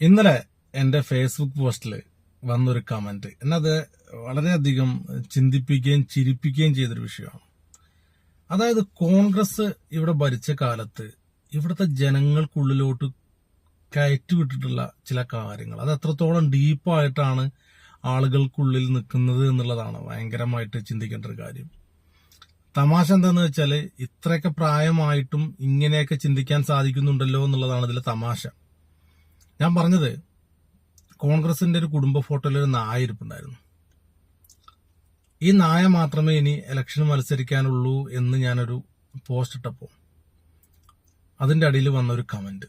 ഇന്നലെ എന്റെ ഫേസ്ബുക്ക് പോസ്റ്റിൽ വന്നൊരു കമന്റ് എന്നത് വളരെയധികം ചിന്തിപ്പിക്കുകയും ചിരിപ്പിക്കുകയും ചെയ്തൊരു വിഷയമാണ്. അതായത് കോൺഗ്രസ് ഇവിടെ ഭരിച്ച കാലത്ത് ഇവിടുത്തെ ജനങ്ങൾക്കുള്ളിലോട്ട് കയറ്റിവിട്ടിട്ടുള്ള ചില കാര്യങ്ങൾ. അത് എത്രത്തോളം ഡീപ്പായിട്ടാണ് ആളുകൾക്കുള്ളിൽ നിൽക്കുന്നത് എന്നുള്ളതാണ് ഭയങ്കരമായിട്ട് ചിന്തിക്കേണ്ട ഒരു കാര്യം. തമാശ എന്താന്ന് വെച്ചാൽ ഇത്രയൊക്കെ പ്രായമായിട്ടും ഇങ്ങനെയൊക്കെ ചിന്തിക്കാൻ സാധിക്കുന്നുണ്ടല്ലോ എന്നുള്ളതാണ് ഇതിലെ തമാശ. ഞാൻ പറഞ്ഞത് കോൺഗ്രസിന്റെ ഒരു കുടുംബ ഫോട്ടോയിൽ ഒരു നായ ഇരിപ്പുണ്ടായിരുന്നു. ഈ നായ മാത്രമേ ഇനി ഇലക്ഷന് മത്സരിക്കാനുള്ളൂ എന്ന് ഞാനൊരു പോസ്റ്റ് ഇട്ടപ്പോൾ അതിന്റെ അടിയിൽ വന്ന ഒരു കമന്റ്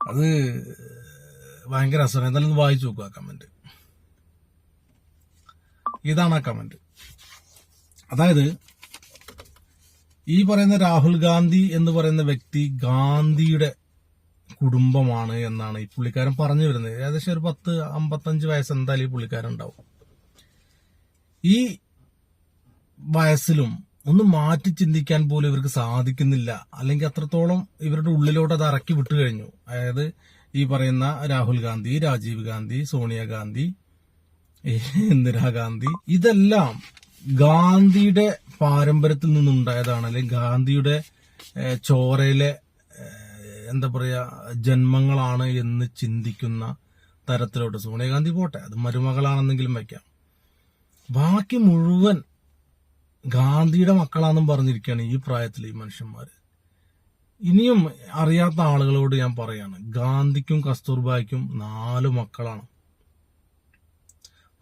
അത് ഭയങ്കര അസുഖം എന്തായാലും വായിച്ചു നോക്കുക ആ കമന്റ് ഇതാണ് ആ കമന്റ് അതായത് ഈ പറയുന്ന രാഹുൽ ഗാന്ധി എന്ന് പറയുന്ന വ്യക്തി ഗാന്ധിയുടെ കുടുംബമാണ് എന്നാണ് ഈ പുള്ളിക്കാരൻ പറഞ്ഞു വരുന്നത്. ഏകദേശം ഒരു പത്ത് അമ്പത്തഞ്ച് വയസ്സ് എന്തായാലും ഈ പുള്ളിക്കാരൻ ഉണ്ടാവും. ഈ വയസ്സിലും ഒന്ന് മാറ്റി ചിന്തിക്കാൻ പോലും ഇവർക്ക് സാധിക്കുന്നില്ല. അല്ലെങ്കിൽ അത്രത്തോളം ഇവരുടെ ഉള്ളിലോട്ട് അത് ഇറക്കി വിട്ടു കഴിഞ്ഞു. അതായത് ഈ പറയുന്ന രാഹുൽ ഗാന്ധി രാജീവ് ഗാന്ധി സോണിയാഗാന്ധി ഇന്ദിരാഗാന്ധി ഇതെല്ലാം ഗാന്ധിയുടെ പാരമ്പര്യത്തിൽ നിന്നുണ്ടായതാണ്. അല്ലെങ്കിൽ ഗാന്ധിയുടെ ചോരയിലെ എന്താ പറയുക ജന്മങ്ങളാണ് എന്ന് ചിന്തിക്കുന്ന തരത്തിലോട്ട് സോണിയാഗാന്ധി പോട്ടെ അത് മരുമകളാണെന്നെങ്കിലും വയ്ക്കാം. ബാക്കി മുഴുവൻ ഗാന്ധിയുടെ മക്കളാണെന്നും പറഞ്ഞിരിക്കുകയാണ് ഈ പ്രായത്തിൽ ഈ മനുഷ്യന്മാർ ഇനിയും അറിയാത്ത ആളുകളോട് ഞാൻ പറയാണ് ഗാന്ധിക്കും കസ്തൂർബായ്ക്കും നാല് മക്കളാണ്.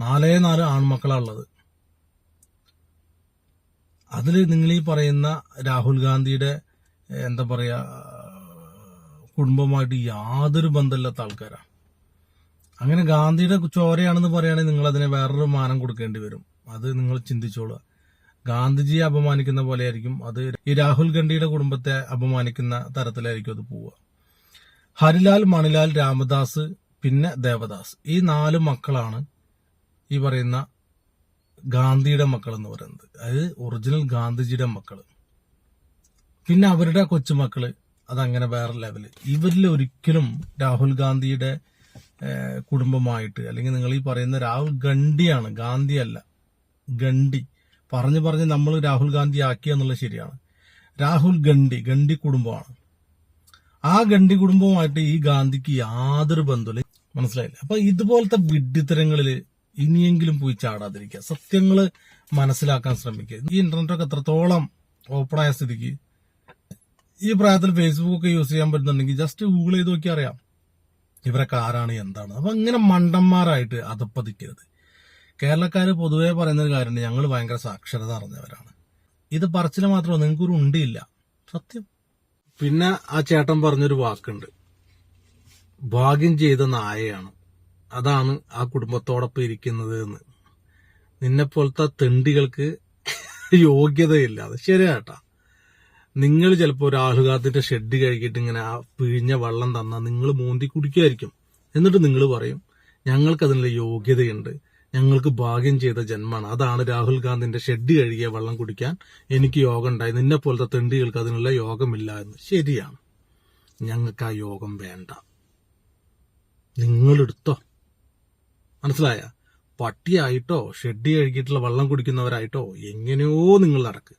നാലേ നാല് ആൺമക്കളാണുള്ളത് അതിൽ നിങ്ങൾ ഈ പറയുന്ന രാഹുൽ ഗാന്ധിയുടെ എന്താ പറയാ കുടുംബമായിട്ട് യാതൊരു ബന്ധമില്ലാത്ത ആൾക്കാരാണ് അങ്ങനെ ഗാന്ധിയുടെ ചോരയാണെന്ന് പറയുകയാണെങ്കിൽ നിങ്ങൾ അതിനെ വേറൊരു മാനം കൊടുക്കേണ്ടി വരും. അത് നിങ്ങൾ ചിന്തിച്ചോളുക. ഗാന്ധിജിയെ അപമാനിക്കുന്ന പോലെയായിരിക്കും. അത് ഈ രാഹുൽ ഗാന്ധിയുടെ കുടുംബത്തെ അപമാനിക്കുന്ന തരത്തിലായിരിക്കും അത് പോവുക. ഹരിലാൽ മണിലാൽ രാമദാസ് പിന്നെ ദേവദാസ്. ഈ നാല് മക്കളാണ് ഈ പറയുന്ന ഗാന്ധിയുടെ മക്കൾ എന്ന് പറയുന്നത്. അതായത് ഒറിജിനൽ ഗാന്ധിജിയുടെ മക്കൾ. പിന്നെ അവരുടെ കൊച്ചുമക്കൾ. അതങ്ങനെ വേറെ ലെവൽ ഇവരിൽ ഒരിക്കലും രാഹുൽ ഗാന്ധിയുടെ കുടുംബമായിട്ട് അല്ലെങ്കിൽ നിങ്ങൾ ഈ പറയുന്ന രാഹുൽ ഗണ്ഡിയാണ്. ഗാന്ധി അല്ല. ഗണ്ഡി. പറഞ്ഞു പറഞ്ഞ് നമ്മൾ രാഹുൽ ഗാന്ധി ആക്കി എന്നുള്ളത് ശരിയാണ്. രാഹുൽ ഗണ്ഡി ഗണ്ഡി കുടുംബമാണ്. ആ ഗണ്ഡി കുടുംബവുമായിട്ട് ഈ ഗാന്ധിക്ക് യാതൊരു ബന്ധമില്ല മനസ്സിലായില്ല? അപ്പൊ ഇതുപോലത്തെ വിഡിത്തരങ്ങളിൽ ഇനിയെങ്കിലും പോയി ചാടാതിരിക്കുക. സത്യങ്ങൾ മനസ്സിലാക്കാൻ ശ്രമിക്കുക. ഈ ഇന്റർനെറ്റ് ഒക്കെ എത്രത്തോളം ഓപ്പണായ സ്ഥിതിക്ക് ഈ പ്രായത്തിൽ ഫേസ്ബുക്ക് ഒക്കെ യൂസ് ചെയ്യാൻ പറ്റുന്നുണ്ടെങ്കിൽ ജസ്റ്റ് ഗൂഗിൾ ചെയ്ത് നോക്കി അറിയാം. ഇവരൊക്കെ ആരാണ് എന്താണ്. അപ്പൊ ഇങ്ങനെ മണ്ടന്മാരായിട്ട് അതപ്പതിക്കരുത് കേരളക്കാര് പൊതുവേ പറയുന്ന ഒരു കാര്യമുണ്ട് ഞങ്ങൾ ഭയങ്കര സാക്ഷരത അറിഞ്ഞവരാണ്. ഇത് പറച്ചിൽ മാത്രമല്ല നിങ്ങൾക്കൊരു ഉണ്ടിയില്ല. സത്യം. പിന്നെ ആ ചേട്ടൻ പറഞ്ഞൊരു വാക്കുണ്ട്. ഭാഗ്യം ചെയ്ത നായയാണ്. അതാണ് ആ കുടുംബത്തോടൊപ്പം ഇരിക്കുന്നത് എന്ന്. നിന്നെ പോലത്തെ തെണ്ടികൾക്ക് യോഗ്യതയില്ല. അത് ശരിയാട്ടാ നിങ്ങൾ ചിലപ്പോൾ രാഹുൽ ഗാന്ധിന്റെ ഷെഡ് കഴുകിയിട്ട് ഇങ്ങനെ ആ പിഴിഞ്ഞ വെള്ളം തന്നാൽ നിങ്ങൾ മോന്തി കുടിക്കുമായിരിക്കും. എന്നിട്ട് നിങ്ങൾ പറയും ഞങ്ങൾക്ക് അതിനുള്ള യോഗ്യതയുണ്ട്. ഞങ്ങൾക്ക് ഭാഗ്യം ചെയ്ത ജന്മമാണ്. അതാണ് രാഹുൽ ഗാന്ധിന്റെ ഷെഡ് കഴുകിയ വെള്ളം കുടിക്കാൻ എനിക്ക് യോഗം ഉണ്ടായി നിന്നെ പോലത്തെ തെണ്ടികൾക്ക് അതിനുള്ള യോഗമില്ല എന്ന്. ശരിയാണ്. ഞങ്ങൾക്ക് ആ യോഗം വേണ്ട. നിങ്ങളെടുത്തോ മനസ്സിലായ? പട്ടിയായിട്ടോ ഷെഡ് കഴുകിയിട്ടുള്ള വെള്ളം കുടിക്കുന്നവരായിട്ടോ എങ്ങനെയോ നിങ്ങൾ നടക്ക്.